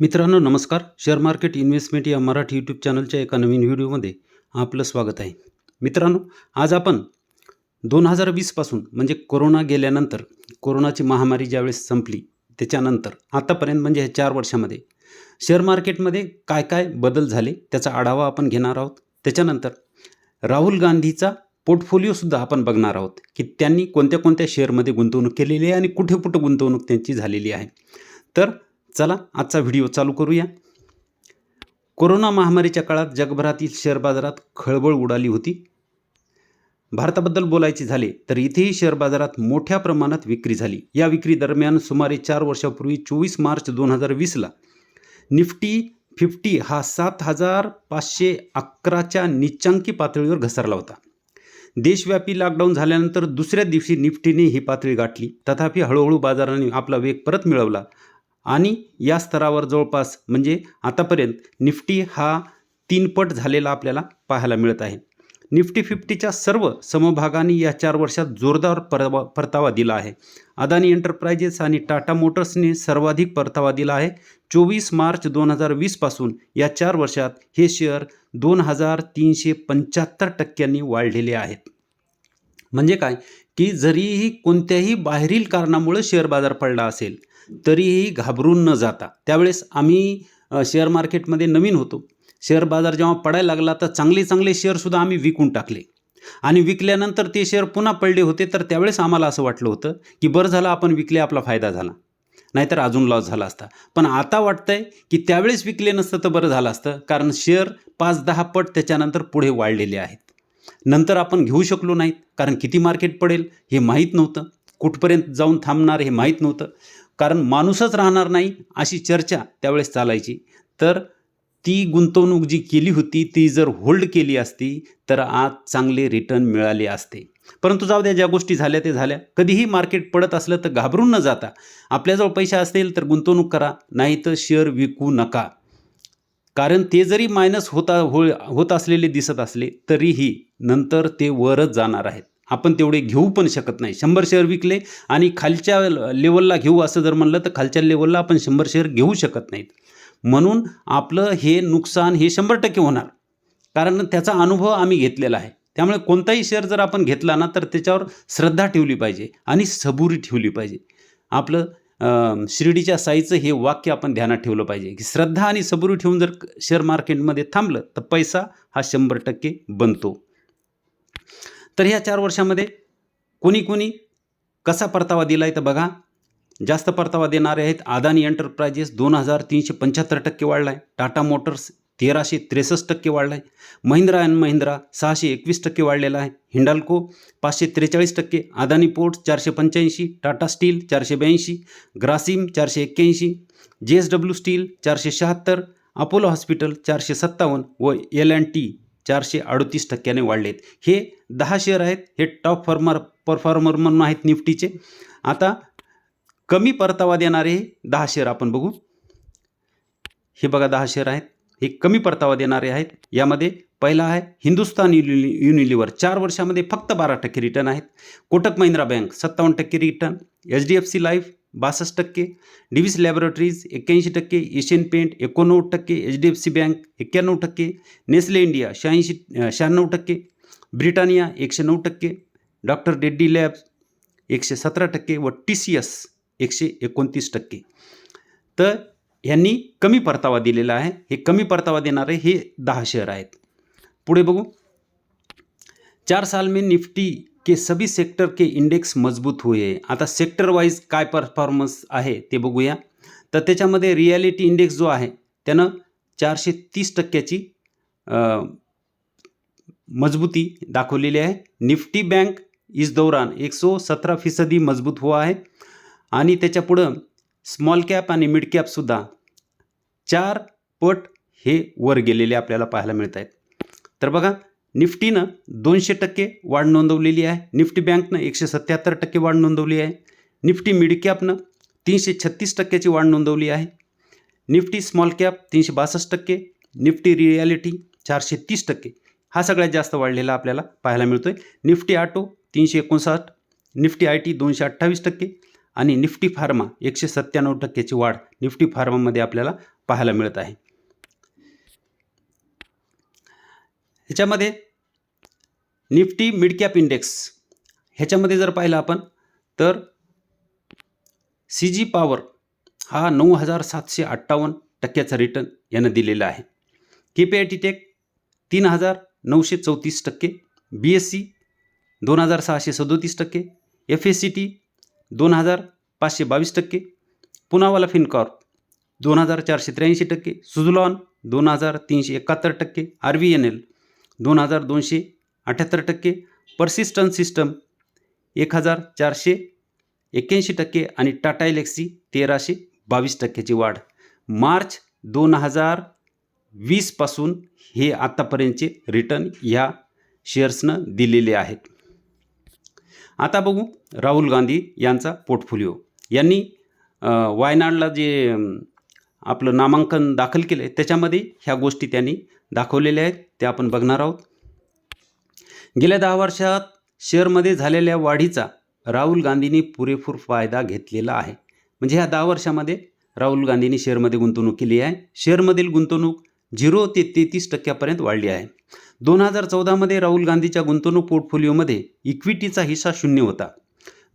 मित्रांनो नमस्कार. Share market investment या मराठी यूट्यूब चॅनलच्या एका नवीन व्हिडिओमध्ये आपलं स्वागत आहे. मित्रांनो आज आपण दोन हजार वीसपासून म्हणजे कोरोना गेल्यानंतर कोरोनाची महामारी ज्यावेळेस संपली त्याच्यानंतर आतापर्यंत म्हणजे ह्या चार वर्षामध्ये शेअर मार्केटमध्ये काय काय बदल झाले त्याचा आढावा आपण घेणार आहोत. त्याच्यानंतर राहुल गांधीचा पोर्टफोलिओसुद्धा आपण बघणार आहोत की त्यांनी कोणत्या कोणत्या शेअरमध्ये गुंतवणूक केलेली आहे आणि कुठे कुठं गुंतवणूक त्यांची झालेली आहे. तर चला आजचा व्हिडिओ चालू करूया. कोरोना महामारीच्या काळात जगभरातील शेअर बाजारात खळबळ उडाली होती. भारताबद्दल बोलायचे झाले तर इथेही शेअर बाजारात मोठ्या प्रमाणात विक्री झाली. या विक्री दरम्यान सुमारे चार वर्षापूर्वी चोवीस मार्च दोन हजार वीसला निफ्टी फिफ्टी हा सात हजार पाचशे अकराच्या निच्चांकी पातळीवर घसरला होता. देशव्यापी लॉकडाऊन झाल्यानंतर दुसऱ्या दिवशी निफ्टीने ही पातळी गाठली. तथापि हळूहळू बाजाराने आपला वेग परत मिळवला आणि या स्तरावर जवळपास म्हणजे आतापर्यंत निफ्टी हा तीनपट झालेला आपल्याला पाहायला मिळत आहे. निफ्टी फिफ्टीच्या सर्व समभागांनी या चार वर्षात जोरदार परवा परतावा दिला आहे. अदानी एंटरप्राइजेस आणि टाटा मोटर्सने सर्वाधिक परतावा दिला आहे. चोवीस मार्च दोन हजार वीसपासून या चार वर्षात हे शेअर दोन हजार तीनशे पंच्याहत्तर टक्क्यांनी वाढलेले आहेत. म्हणजे काय? की जरीही कोणत्याही बाहेरील कारणामुळे शेअर बाजार पडला असेल तरीही घाबरून न जाता. त्यावेळेस आम्ही शेअर मार्केटमध्ये नवीन होतो. शेअर बाजार जेव्हा पडायला लागला तर चांगले चांगले शेअरसुद्धा आम्ही विकून टाकले. आणि विकल्यानंतर ते शेअर पुन्हा पडले होते तर त्यावेळेस आम्हाला असं वाटलं होतं की बरं झालं आपण विकले आपला फायदा झाला. नाहीतर अजून लॉस झाला असता. पण आता वाटतंय की त्यावेळेस विकले नसतं तर बरं झालं असतं. कारण शेअर पाच दहा पट त्याच्यानंतर पुढे वाढलेले आहेत. नंतर आपण घेऊ शकलो नाहीत कारण किती मार्केट पडेल हे माहीत नव्हतं. कुठपर्यंत जाऊन थांबणार हे माहीत नव्हतं. कारण माणूसच राहणार नाही अशी चर्चा त्यावेळेस चालायची. तर ती गुंतवणूक जी केली होती ती जर होल्ड केली असती तर आज चांगले रिटर्न मिळाले असते. परंतु जाऊ द्या ज्या गोष्टी झाल्या ते झाल्या. कधीही मार्केट पडत असलं तर घाबरून न जाता. आपल्याजवळ पैसे असतील तर गुंतवणूक करा नाही तर शेअर विकू नका. कारण ते जरी मायनस होता हो होत असलेले दिसत असले तरीही नंतर ते वरच जाणार आहेत. आपण तेवढे घेऊ पण शकत नाही. शंभर शेअर विकले आणि खालच्या लेवलला घेऊ असं जर म्हणलं तर खालच्या लेवलला आपण शंभर शेअर घेऊ शकत नाहीत. म्हणून आपलं हे नुकसान हे शंभर टक्के होणार. कारण त्याचा अनुभव आम्ही घेतलेला आहे. त्यामुळे कोणताही शेअर जर आपण घेतला ना तर त्याच्यावर श्रद्धा ठेवली पाहिजे आणि सबुरी ठेवली पाहिजे. आपलं शिर्डीच्या साईचं हे वाक्य आपण ध्यानात ठेवलं पाहिजे की श्रद्धा आणि सबुरी ठेवून जर शेअर मार्केटमध्ये थांबलं तर पैसा हा शंभर टक्के बनतो. तर ह्या चार वर्षामध्ये कोणी कोणी कसा परतावा दिला आहे तर बघा. जास्त परतावा देणारे आहेत अदानी एंटरप्राइजेस दोन हजार तीनशे पंच्याहत्तर टक्के वाढला आहे टाटा मोटर्स तेराशे त्रेसष्ट टक्के वाढला आहे महिंद्रा अँड महिंद्रा सहाशे एकवीस टक्के वाढलेला आहे. हिंडाल्को पाचशे त्रेचाळीस टक्के. अदानी पोर्ट्स चारशे पंच्याऐंशी. टाटा स्टील चारशे ब्याऐंशी. ग्रासिम चारशे एक्क्याऐंशी. जे एस डब्ल्यू स्टील चारशे शहात्तर. अपोलो हॉस्पिटल चारशे सत्तावन्न व एल अँड टी. चारशे अडतीस टक्क्याने वाढलेत. हे दहा शेअर आहेत हे टॉप फॉर्मर परफॉर्मर म्हणून आहेत निफ्टीचे. आता कमी परतावा देणारे हे दहा शेअर आपण बघू. हे बघा दहा शेअर आहेत. हे कमी परतावा देणारे आहेत. यामध्ये पहिला आहे हिंदुस्तान युनि युनिलिव्हर. चार वर्षामध्ये फक्त बारा टक्के रिटर्न आहेत. कोटक महिंद्रा बँक सत्तावन्न टक्के return H D F C life बासष्ट टक्के डिव्हिस लॅबोरेटरीज एक्क्याऐंशी टक्के एशियन पेंट एकोणनव्वद टक्के H D F C bank एक्क्याण्णव टक्के नेस्ले इंडिया शहाऐंशी शहाण्णव टक्के ब्रिटानिया एकशे नऊ टक्के डॉक्टर रेड्डी लॅब्स एकशे सतरा टक्के व टी सी एस एकशे एकोणतीस टक्के. तर ह्यांनी कमी परतावा दिलेला आहे. हे कमी परतावा देणारे हे दहा शेअर आहेत. पुढे बघू. चार साल में निफ्टी के सभी सेक्टर के इंडेक्स मजबूत हुए. आता सेक्टर वाईज काय परफॉर्मन्स आहे ते बघूया. तर त्याच्यामध्ये रियालिटी इंडेक्स जो आहे त्यानं चारशे तीस टक्क्याची मजबूती दाखवलेली आहे. निफ्टी बँक इस दौरान एक सतरा फीसदी मजबूत हुआ आहे. आणि त्याच्यापुढं स्मॉल कॅप आणि मिड कॅपसुद्धा चार पट हे वर गेलेले आपल्याला पाहायला मिळत आहेत तर बघा निफ्टीनं दोनशे टक्के वाढ नोंदवलेली आहे. निफ्टी बँकनं एकशे सत्याहत्तर टक्के वाढ नोंदवली आहे. निफ्टी मिडकॅपनं तीनशे छत्तीस टक्क्याची वाढ नोंदवली आहे. निफ्टी स्मॉल कॅप तीनशे बासष्ट टक्के निफ्टी रियालिटी चारशे तीस टक्के. हा सगळ्यात जास्त वाढलेला आपल्याला पाहायला मिळतो आहे निफ्टी ऑटो तीनशे एकोणसाठ निफ्टी आय टी दोनशे अठ्ठावीस टक्के आणि निफ्टी फार्मा एकशे सत्त्याण्णव टक्क्याची वाढ निफ्टी फार्मामध्ये आपल्याला पाहायला मिळत आहे. ह्याच्यामध्ये निफ्टी मिडकॅप इंडेक्स. ह्याच्यामध्ये जर पाहिलं आपण तर सी जी पॉवर हा नऊ हजार सातशे अठ्ठावन्न टक्क्याचा रिटर्न यानं दिलेला आहे. K P I T tech तीन हजार नऊशे चौतीस टक्के बी एस सी दोन हजार सहाशे सदोतीस टक्के एफ एस सी टी दोन हजार पाचशे बावीस टक्के पुनावाला फिनकॉर्प दोन हजार चारशे त्र्याऐंशी टक्के सुझुलॉन दोन हजार तीनशे एकाहत्तर टक्के आर व्ही एन एल दोन हजार दोनशे अठ्ठ्याहत्तर टक्के पर्सिस्टन सिस्टम एक हजार चारशे एक्क्याऐंशी टक्के आणि टाटा इलेक्सी तेराशे बावीस टक्क्याची वाढ. मार्च दोन हजार वीसपासून हे आत्तापर्यंतचे रिटर्न ह्या शेअर्सनं दिलेले आहेत. आता बघू राहुल गांधी यांचा पोर्टफोलिओ यांनी वायनाडला जे आपलं नामांकन दाखल केलं आहे त्याच्यामध्ये ह्या गोष्टी त्यांनी दाखवलेल्या आहेत. त्या आपण बघणार आहोत. गेल्या दहा वर्षात शेअरमध्ये झालेल्या वाढीचा राहुल गांधींनी पुरेपूर फायदा घेतलेला आहे. म्हणजे ह्या दहा वर्षामध्ये राहुल गांधींनी शेअरमध्ये गुंतवणूक केली आहे. शेअरमधील गुंतवणूक झिरो ते तेहतीस टक्क्यापर्यंत वाढली आहे. दोन हजार चौदामध्ये राहुल गांधीच्या गुंतवणूक पोर्टफोलिओमध्ये इक्विटीचा हिस्सा शून्य होता.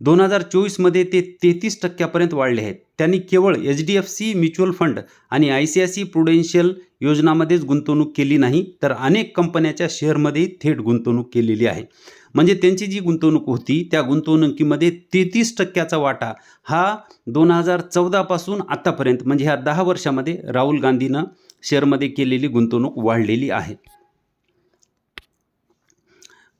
दोन हजार चोवीसमध्ये ते तेहतीस टक्क्यापर्यंत वाढले आहेत. त्यांनी केवळ H D F C mutual fund आणि I C I C prudential योजनामध्येच गुंतवणूक केली नाही तर अनेक कंपन्याच्या शेअरमध्येही थेट गुंतवणूक केलेली आहे. म्हणजे त्यांची जी गुंतवणूक होती त्या गुंतवणुकीमध्ये तेहतीस टक्क्याचा वाटा हा दोन हजार चौदापासून आत्तापर्यंत म्हणजे ह्या दहा वर्षामध्ये राहुल गांधीनं शेअरमध्ये केलेली गुंतवणूक वाढलेली आहे.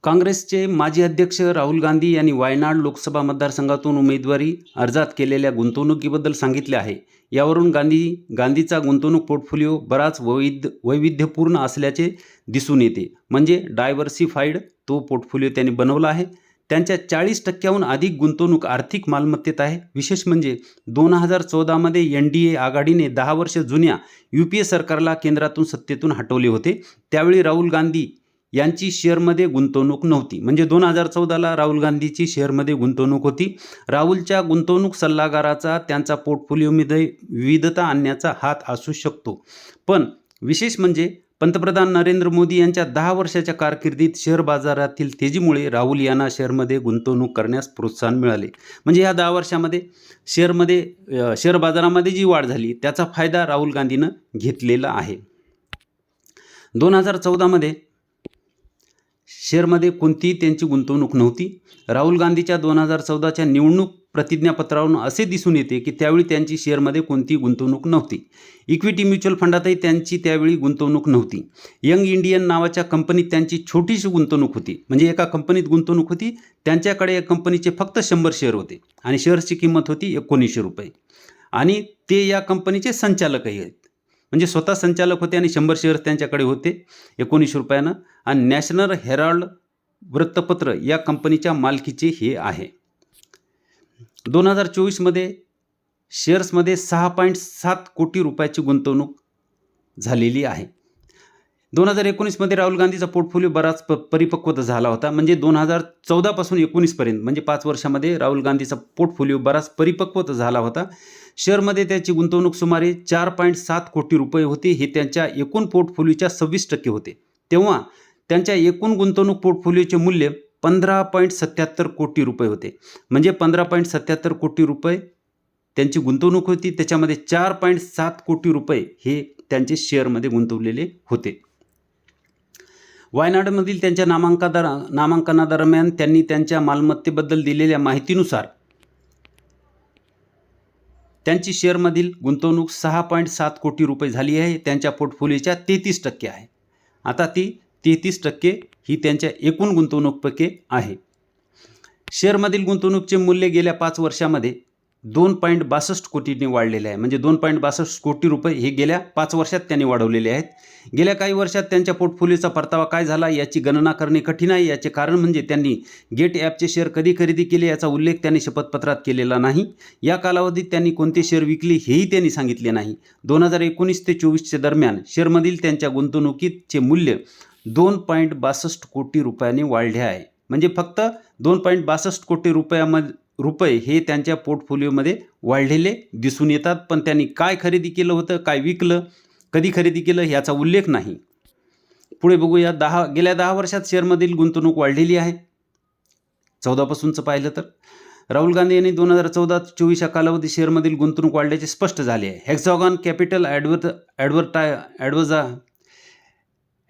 काँग्रेसचे माजी अध्यक्ष राहुल गांधी यांनी वायनाड लोकसभा मतदारसंघातून उमेदवारी अर्जात केलेल्या गुंतवणुकीबद्दल सांगितले आहे. यावरून गांधी गांधीचा गुंतवणूक पोर्टफोलिओ बराच वैविध वैविध्यपूर्ण असल्याचे दिसून येते. म्हणजे डायव्हर्सिफाईड तो पोर्टफोलिओ त्यांनी बनवला आहे. त्यांच्या चाळीस टक्क्याहून अधिक गुंतवणूक आर्थिक मालमत्तेत आहे. विशेष म्हणजे दोन हजार चौदामध्ये एन डी ए आघाडीने दहा वर्ष जुन्या यू पी ए सरकारला केंद्रातून सत्तेतून हटवले होते. त्यावेळी राहुल गांधी यांची शेअरमध्ये गुंतवणूक नव्हती. म्हणजे दोन हजार चौदाला राहुल गांधीची शेअरमध्ये गुंतवणूक होती. राहुलच्या गुंतवणूक सल्लागाराचा त्यांचा पोर्टफोलिओमध्ये विविधता आणण्याचा हात असू शकतो. पण विशेष म्हणजे पंतप्रधान नरेंद्र मोदी यांच्या दहा वर्षाच्या कारकिर्दीत शेअर बाजारातील तेजीमुळे राहुल यांना शेअरमध्ये गुंतवणूक करण्यास प्रोत्साहन मिळाले. म्हणजे ह्या दहा वर्षामध्ये शेअरमध्ये शेअर बाजारामध्ये जी वाढ झाली त्याचा फायदा राहुल गांधीनं घेतलेला आहे. दोन हजार चौदामध्ये शेअरमध्ये कोणतीही त्यांची गुंतवणूक नव्हती. राहुल गांधीच्या दोन हजार चौदाच्या निवडणूक प्रतिज्ञापत्रावरून असे दिसून येते की त्यावेळी त्यांची शेअरमध्ये कोणतीही गुंतवणूक नव्हती. इक्विटी म्युच्युअल फंडातही त्यांची त्यावेळी गुंतवणूक नव्हती. यंग इंडियन नावाच्या कंपनीत त्यांची छोटीशी गुंतवणूक होती. म्हणजे एका कंपनीत गुंतवणूक होती त्यांच्याकडे या कंपनीचे फक्त शंभर शेअर होते. आणि शेअर्सची किंमत होती एकोणीसशे रुपये. आणि ते या कंपनीचे संचालकही आहेत. म्हणजे स्वतः संचालक होते आणि शंभर शेअर्स त्यांच्याकडे होते एकोणीसशे रुपयानं. आणि नॅशनल हेराल्ड वृत्तपत्र या कंपनीच्या मालकीचे हे आहे. दोन हजार चोवीसमध्ये शेअर्समध्ये सहा पॉईंट सात कोटी रुपयाची गुंतवणूक झालेली आहे. दोन हजार एकोणीसमध्ये राहुल गांधीचा पोर्टफोलिओ बराच प परिपक्वता झाला होता. म्हणजे दोन हजार चौदापासून एकोणीसपर्यंत म्हणजे पाच वर्षामध्ये राहुल गांधीचा पोर्टफोलिओ बराच परिपक्वता झाला होता. शेअरमध्ये त्याची गुंतवणूक सुमारे चार पॉईंट सात कोटी रुपये होते. हे त्यांच्या एकूण पोर्टफोलिओच्या सव्वीस टक्के होते. तेव्हा त्यांच्या एकूण गुंतवणूक पोर्टफोलिओचे मूल्य पंधरा पॉईंट सत्याहत्तर कोटी रुपये होते. म्हणजे पंधरा पॉईंट सत्याहत्तर कोटी रुपये त्यांची गुंतवणूक होती. त्याच्यामध्ये चार पॉईंट सात कोटी रुपये हे त्यांचे शेअरमध्ये गुंतवलेले होते. वायनाडमधील त्यांच्या नामांकादर नामांकनादरम्यान त्यांनी त्यांच्या मालमत्तेबद्दल दिलेल्या माहितीनुसार त्यांची शेअरमधील गुंतवणूक सहा पॉईंट सात कोटी रुपये झाली आहे. त्यांच्या पोर्टफोलिओच्या तेहतीस टक्के आहे. आता ती तेहतीस टक्के ही त्यांच्या एकूण गुंतवणूकपैकी आहे. शेअरमधील गुंतवणूकचे मूल्य गेल्या पाच वर्षामध्ये दोन पॉईंट बासष्ट कोटींनी वाढलेले आहे. म्हणजे दोन पॉईंट बासष्ट कोटी रुपये हे गेल्या पाच वर्षात त्यांनी वाढवलेले आहेत. गेल्या काही वर्षात त्यांच्या पोर्टफोलिओचा परतावा काय झाला याची गणना करणे कठीण आहे. याचे कारण म्हणजे त्यांनी गेट ॲपचे शेअर कधी खरेदी केले याचा उल्लेख त्यांनी शपथपत्रात केलेला नाही. या कालावधीत त्यांनी कोणते शेअर विकले हेही त्यांनी सांगितले नाही. दोन हजार एकोणीस ते चोवीसच्या दरम्यान शेअरमधील त्यांच्या गुंतवणुकीचे मूल्य दोन पॉईंट बासष्ट कोटी रुपयांनी वाढले आहे. म्हणजे फक्त दोन पॉईंट बासष्ट कोटी रुपयामध्ये रुपये हे त्यांच्या पोर्टफोलिओमध्ये वाढलेले दिसून येतात. पण त्यांनी काय खरेदी केलं होतं काय विकलं कधी खरेदी केलं याचा उल्लेख नाही. पुढे बघूया दहा गेल्या दहा वर्षात शेअरमधील गुंतवणूक वाढलेली आहे. चौदापासूनचं पाहिलं तर. राहुल गांधी यांनी दोन हजार चौदा चोवीस या कालावधी शेअरमधील गुंतवणूक वाढल्याचे स्पष्ट झाले आहे. हेक्झॉगॉन कॅपिटल ॲडव्हर ॲडव्हर्टाय ॲडवजा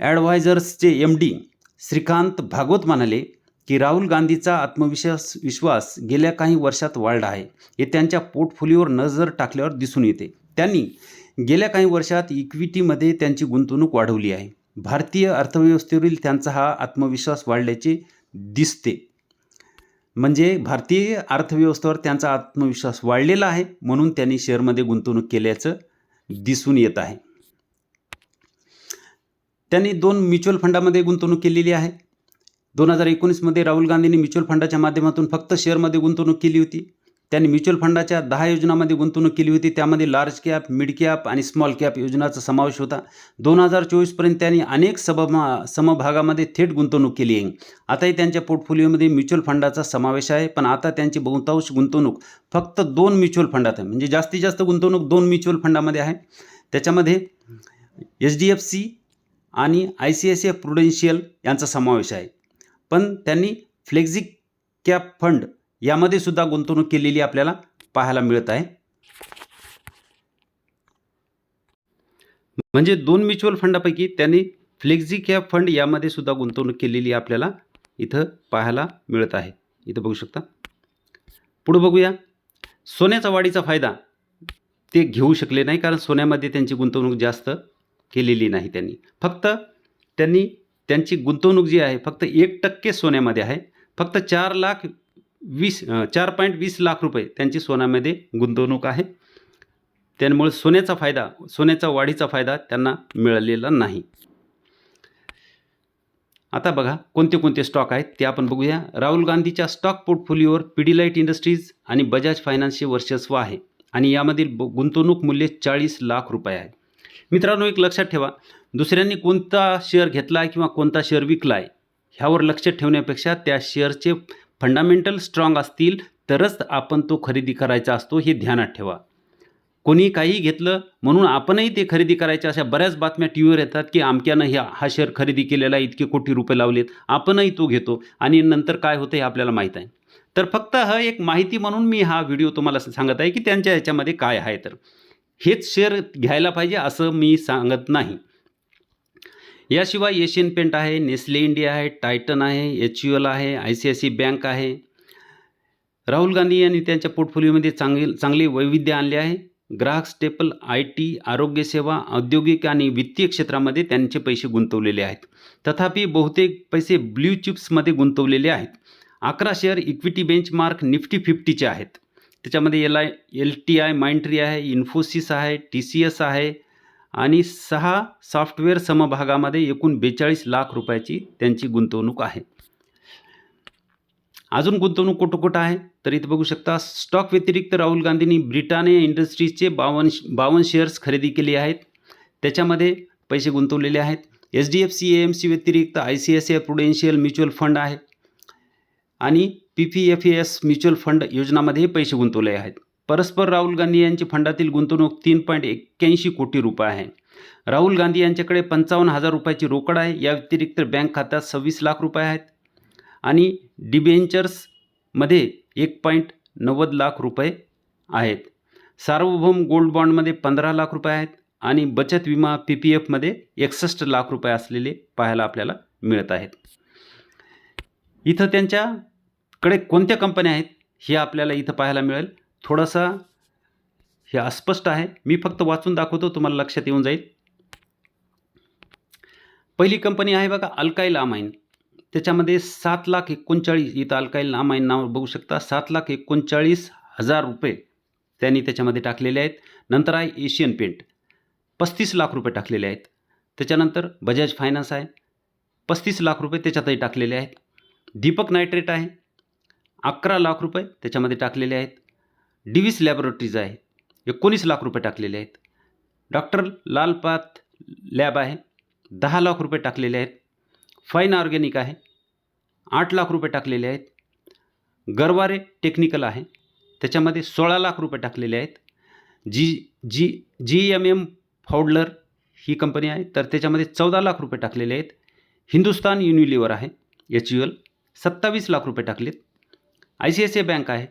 ॲडवायझर्सचे एम डी श्रीकांत भागवत म्हणाले की राहुल गांधीचा आत्मविश्वास विश्वास गेल्या काही वर्षात वाढला आहे. हे त्यांच्या पोर्टफोलिओवर नजर टाकल्यावर दिसून येते. त्यांनी गेल्या काही वर्षात इक्विटीमध्ये त्यांची गुंतवणूक वाढवली आहे. भारतीय अर्थव्यवस्थेवरील त्यांचा हा आत्मविश्वास वाढल्याचे दिसते. म्हणजे भारतीय अर्थव्यवस्थेवर त्यांचा आत्मविश्वास वाढलेला आहे म्हणून त्यांनी शेअरमध्ये गुंतवणूक केल्याचं दिसून येत आहे. त्यांनी दोन म्युच्युअल फंडामध्ये गुंतवणूक केलेली आहे. दोन हजार एकोणीसमध्ये राहुल गांधींनी म्युच्युअल फंडाच्या माध्यमातून फक्त शेअरमध्ये गुंतवणूक केली होती. त्यांनी म्युच्युअल फंडाच्या दहा योजनामध्ये गुंतवणूक केली होती. त्यामध्ये लार्ज कॅप मिड कॅप आणि स्मॉल कॅप योजनाचा समावेश होता. दोन हजार चोवीसपर्यंत त्यांनी अनेक सबमा समभागामध्ये थेट गुंतवणूक केली आहे. आताही त्यांच्या पोर्टफोलिओमध्ये म्युच्युअल फंडाचा समावेश आहे पण आता त्यांची बहुतांश गुंतवणूक फक्त दोन म्युच्युअल फंडात आहे. म्हणजे जास्तीत जास्त गुंतवणूक दोन म्युच्युअल फंडामध्ये आहे. त्याच्यामध्ये एच डी एफ सी आणि I C I C I prudential यांचा समावेश आहे. पण त्यांनी फ्लेक्झी कॅप फंड यामध्ये सुद्धा गुंतवणूक केलेली आपल्याला पाहायला मिळत आहे. म्हणजे दोन म्युच्युअल फंडापैकी त्यांनी फ्लेक्झी कॅप फंड यामध्ये सुद्धा गुंतवणूक केलेली आपल्याला इथं पाहायला मिळत आहे. इथं बघू शकता. पुढं बघूया. सोन्याचा वाढीचा फायदा ते घेऊ शकले नाही कारण सोन्यामध्ये त्यांची गुंतवणूक जास्त केलेली नाही त्यांनी. फक्त त्यांनी त्यांची गुंतवणूक जी आहे फक्त एक टक्के सोन्यामध्ये आहे. फक्त चार लाख वीस चार पॉईंट वीस लाख रुपये त्यांची सोन्यामध्ये गुंतवणूक आहे. त्यामुळे सोन्याचा फायदा सोन्याचा वाढीचा फायदा त्यांना मिळालेला नाही. आता बघा कोणते कोणते स्टॉक आहेत ते आपण बघूया. राहुल गांधीच्या स्टॉक पोर्टफोलिओवर पिडीलाईट इंडस्ट्रीज आणि बजाज फायनान्सचे वर्चस्व आहे. आणि यामधील ब- गुंतवणूक मूल्य चाळीस लाख रुपये आहे. मित्रांनो एक लक्षात ठेवा. दुसऱ्यांनी कोणता शेअर घेतला आहे किंवा कोणता शेअर विकला आहे ह्यावर लक्ष ठेवण्यापेक्षा त्या शेअरचे फंडामेंटल स्ट्रॉंग असतील तरच आपण तो खरेदी करायचा असतो हे ध्यानात ठेवा. कोणी काही घेतलं म्हणून आपणही ते खरेदी करायचे अशा बऱ्याच बातम्या टी व्हीवर येतात की अमक्यानं ह्या हा शेअर खरेदी केलेला आहे, इतके कोटी रुपये लावलेत आपणही तो घेतो आणि नंतर काय होतं हे आपल्याला माहीत आहे. तर फक्त हा एक माहिती म्हणून मी हा व्हिडिओ तुम्हाला सांगत आहे की त्यांच्या ह्याच्यामध्ये काय आहे तर. हेच शेअर घ्यायला पाहिजे असं मी सांगत नाही. याशिवाय एशियन पेंट आहे नेस्ले इंडिया आहे टायटन आहे एच यू एल आहे I C I C bank आहे. राहुल गांधी यांनी त्यांच्या पोर्टफोलिओमध्ये चांगली चांगले वैविध्य आणले आहे. ग्राहक स्टेपल आय टी आरोग्यसेवा औद्योगिक आणि वित्तीय क्षेत्रामध्ये त्यांचे पैसे गुंतवलेले आहेत. तथापि बहुतेक पैसे ब्ल्यू चिप्समध्ये गुंतवलेले आहेत. अकरा शेअर इक्विटी बेंचमार्क निफ्टी फिफ्टीचे आहेत. त्याच्यामध्ये L I L T I Mindtree आहे इन्फोसिस आहे टी सी एस आहे आणि सहा सॉफ्टवेअर समभागामध्ये एकूण बेचाळीस लाख रुपयाची त्यांची गुंतवणूक आहे. अजून गुंतवणूक कुठं कुठं आहे? तर इथं बघू शकता स्टॉक व्यतिरिक्त राहुल गांधींनी ब्रिटानिया इंडस्ट्रीजचे बावन्न बावन्न शेअर्स खरेदी केले आहेत. त्याच्यामध्ये पैसे गुंतवलेले आहेत. H D F C A M C व्यतिरिक्त I C S C I prudential mutual fund आहे. आणि P P F S mutual fund योजनामध्ये पैसे गुंतवले आहेत. परस्पर राहुल गांधी यांची फंडातील गुंतवणूक तीन पॉईंट एक्क्याऐंशी कोटी रुपये आहे. राहुल गांधी यांच्याकडे पंचावन्न हजार रुपयाची रोकड आहे. या व्यतिरिक्त बँक खात्यात सव्वीस लाख रुपये आहेत. आणि डिबेंचर्समध्ये एक पॉईंट नव्वद लाख रुपये आहेत. सार्वभौम गोल्ड बॉन्डमध्ये पंधरा लाख रुपये आहेत. आणि बचत विमा पी पी एफमध्ये एकसष्ट लाख रुपये असलेले पाहायला आपल्याला मिळत आहेत. इथं त्यांच्याकडे कोणत्या कंपन्या आहेत हे आपल्याला इथं पाहायला मिळेल. थोडासा हे अस्पष्ट आहे. मी फक्त वाचून दाखवतो तुम्हाला लक्षात येऊन जाईल. पहिली कंपनी आहे बघा अल्काईल आमाईन त्याच्यामध्ये सात लाख एकोणचाळीस इथं अल्काईल आमाईन नाव बघू शकता सात लाख एकोणचाळीस हजार रुपये त्यांनी त्याच्यामध्ये टाकलेले आहेत. नंतर आहे एशियन पेंट. पस्तीस लाख रुपये टाकलेले आहेत. त्याच्यानंतर बजाज फायनान्स आहे. पस्तीस लाख रुपये त्याच्यातही टाकलेले आहेत. दीपक नायट्रेट आहे. अकरा लाख रुपये त्याच्यामध्ये टाकलेले आहेत. डिव्हिस लॅबोरेटरीज आहे एकोणीस लाख रुपये टाकलेले आहेत. डॉक्टर लालपात लॅब आहे. दहा लाख रुपये टाकलेले आहेत. फाईन ऑर्गॅनिक आहे. आठ लाख रुपये टाकलेले आहेत. गरवारे टेक्निकल आहे. त्याच्यामध्ये सोळा लाख रुपये टाकलेले आहेत. G G G M M फाउडलर ही कंपनी आहे. तर त्याच्यामध्ये चौदा लाख रुपये टाकलेले आहेत. हिंदुस्तान युनिलिव्हर आहे. एच यू एल सत्तावीस लाख रुपये टाकलेत. I C I C I bank आहे.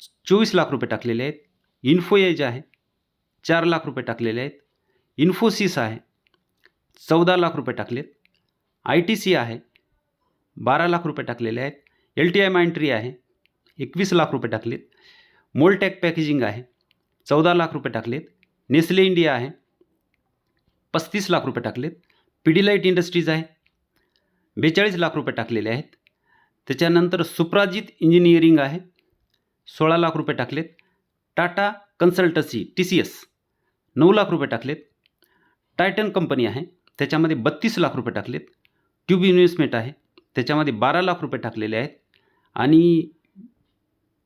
चोवीस लाख रुपये टाकलेले आहेत. इन्फो एज आहे. चार लाख रुपये टाकलेले आहेत. इन्फोसिस आहे. चौदा लाख रुपये टाकलेत. आय टी सी आहे. बारा लाख रुपये टाकलेले आहेत. एल टी आय मायंट्री आहे. एकवीस लाख रुपये टाकलेत. मोलटॅक पॅकेजिंग आहे. चौदा लाख रुपये टाकलेत. नेस्ले इंडिया आहे. पस्तीस लाख रुपये टाकलेत. पिडीलाईट इंडस्ट्रीज आहे. बेचाळीस लाख रुपये टाकलेले आहेत. त्याच्यानंतर सुप्राजित इंजिनिअरिंग आहे. सोळा लाख रुपये टाकलेत. Tata consultancy T C S नऊ लाख रुपये टाकलेत. टायटन कंपनी आहे त्याच्यामध्ये बत्तीस लाख रुपये टाकलेत. ट्यूब इन्व्हेस्टमेंट आहे त्याच्यामध्ये बारा लाख रुपये टाकलेले आहेत. आणि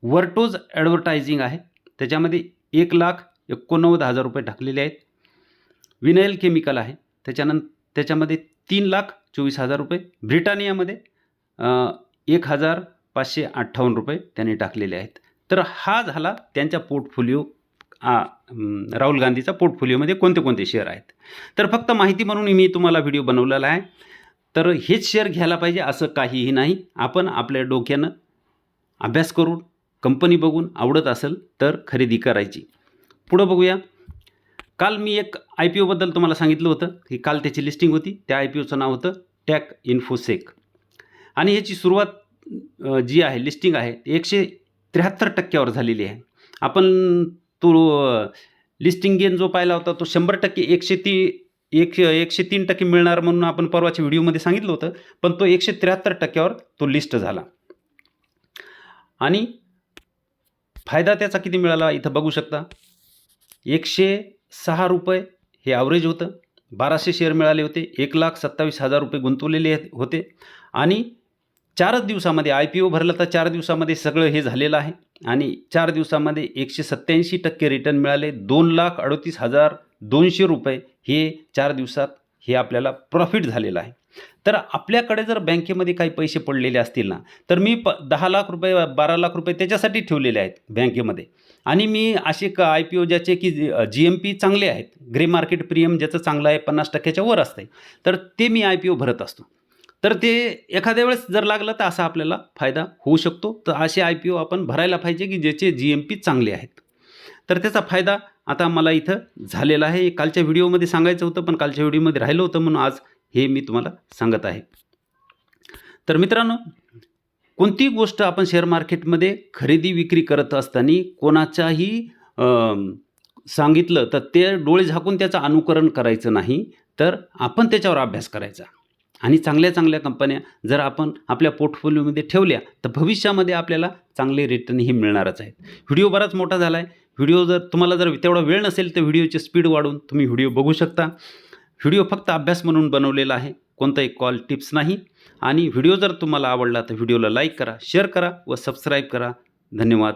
वर्टोज ॲडव्हर्टायझिंग आहे त्याच्यामध्ये एक लाख एकोणनव्वद हजार रुपये टाकलेले आहेत. विनायल केमिकल आहे त्याच्यानं त्याच्यामध्ये तीन लाख चोवीस हजार रुपये. ब्रिटानियामध्ये एक हजार पाचशे अठ्ठावन्न रुपये त्यांनी टाकलेले आहेत. तर हा झाला त्यांच्या पोर्टफोलिओ राहुल गांधीचा पोर्टफोलिओमध्ये कोणते कोणते शेअर आहेत. तर फक्त माहिती म्हणून मी तुम्हाला व्हिडिओ बनवलेला आहे. तर हेच शेअर घ्यायला पाहिजे असं काहीही नाही. आपण आपल्या डोक्यानं अभ्यास करून कंपनी बघून आवडत असेल तर खरेदी करायची. पुढं बघूया. काल मी एक आय पी ओबद्दल तुम्हाला सांगितलं होतं. की काल त्याची लिस्टिंग होती. त्या आय पी ओचं नाव होतं टॅक इन्फोसेक आणि ह्याची सुरुवात जी आहे लिस्टिंग आहे एकशे त्र्याहत्तर टक्क्यावर झालेली आहे. आपण तो लिस्टिंग गेन जो पाहिला होता तो शंभर टक्के एकशे ती एक एकशे तीन टक्के मिळणार म्हणून आपण परवाच्या व्हिडिओमध्ये सांगितलं होतं पण तो एकशे त्र्याहत्तर टक्क्यावर तो लिस्ट झाला. आणि फायदा त्याचा किती मिळाला इथं बघू शकता? एकशे सहा रुपये हे ॲव्हरेज होतं. बाराशे शेअर मिळाले होते. एक लाख सत्तावीस हजार रुपये गुंतवलेले होते. आणि चारच दिवसामध्ये आय पी ओ भरलं तर चार दिवसामध्ये सगळं हे झालेलं आहे. आणि चार दिवसामध्ये एकशे सत्त्याऐंशी टक्के रिटर्न मिळाले. दोन लाख अडतीस हजार दोनशे रुपये हे चार दिवसात हे आपल्याला प्रॉफिट झालेलं आहे. तर आपल्याकडे जर बँकेमध्ये काही पैसे पडलेले असतील ना तर मी प दहा लाख रुपये बारा लाख रुपये त्याच्यासाठी ठेवलेले आहेत बँकेमध्ये. आणि मी असे क आय पी ओ ज्याचे की जी एम पी चांगले आहेत. ग्रे मार्केट प्रीमियम ज्याचं चांगलं आहे पन्नास टक्क्याच्या वर असते तर ते मी आय पी ओ भरत असतो. तर ते एखाद्या वेळेस जर लागलं तर असा आपल्याला फायदा होऊ शकतो. तर असे आय पी ओ आपण भरायला पाहिजे की ज्याचे जी एम पी चांगले आहेत. तर त्याचा फायदा आता मला इथं झालेला आहे. कालच्या व्हिडिओमध्ये सांगायचं होतं पण कालच्या व्हिडिओमध्ये राहिलं होतं म्हणून आज हे मी तुम्हाला सांगत आहे. तर मित्रांनो कोणती गोष्ट आपण शेअर मार्केटमध्ये खरेदी विक्री करत असताना कोणाच्याही सांगितलं तर ते डोळे झाकून त्याचं अनुकरण करायचं नाही. तर आपण त्याच्यावर अभ्यास करायचा. आणि चांगल्या चांगल्या कंपन्या जर आपण आपल्या पोर्टफोलिओमध्ये ठेवल्या तर भविष्यामध्ये आपल्याला चांगले रिटर्नही मिळणारच आहेत. व्हिडिओ बराच मोठा झाला आहे व्हिडिओ जर तुम्हाला जर तेवढा वेळ नसेल तर व्हिडिओची स्पीड वाढवून तुम्ही व्हिडिओ बघू शकता. व्हिडिओ फक्त अभ्यास म्हणून बनवलेला आहे. कोणताही कॉल टिप्स नाही. आणि व्हिडिओ जर तुम्हाला आवडला तर व्हिडिओला लाईक करा शेअर करा व सबस्क्राईब करा. धन्यवाद.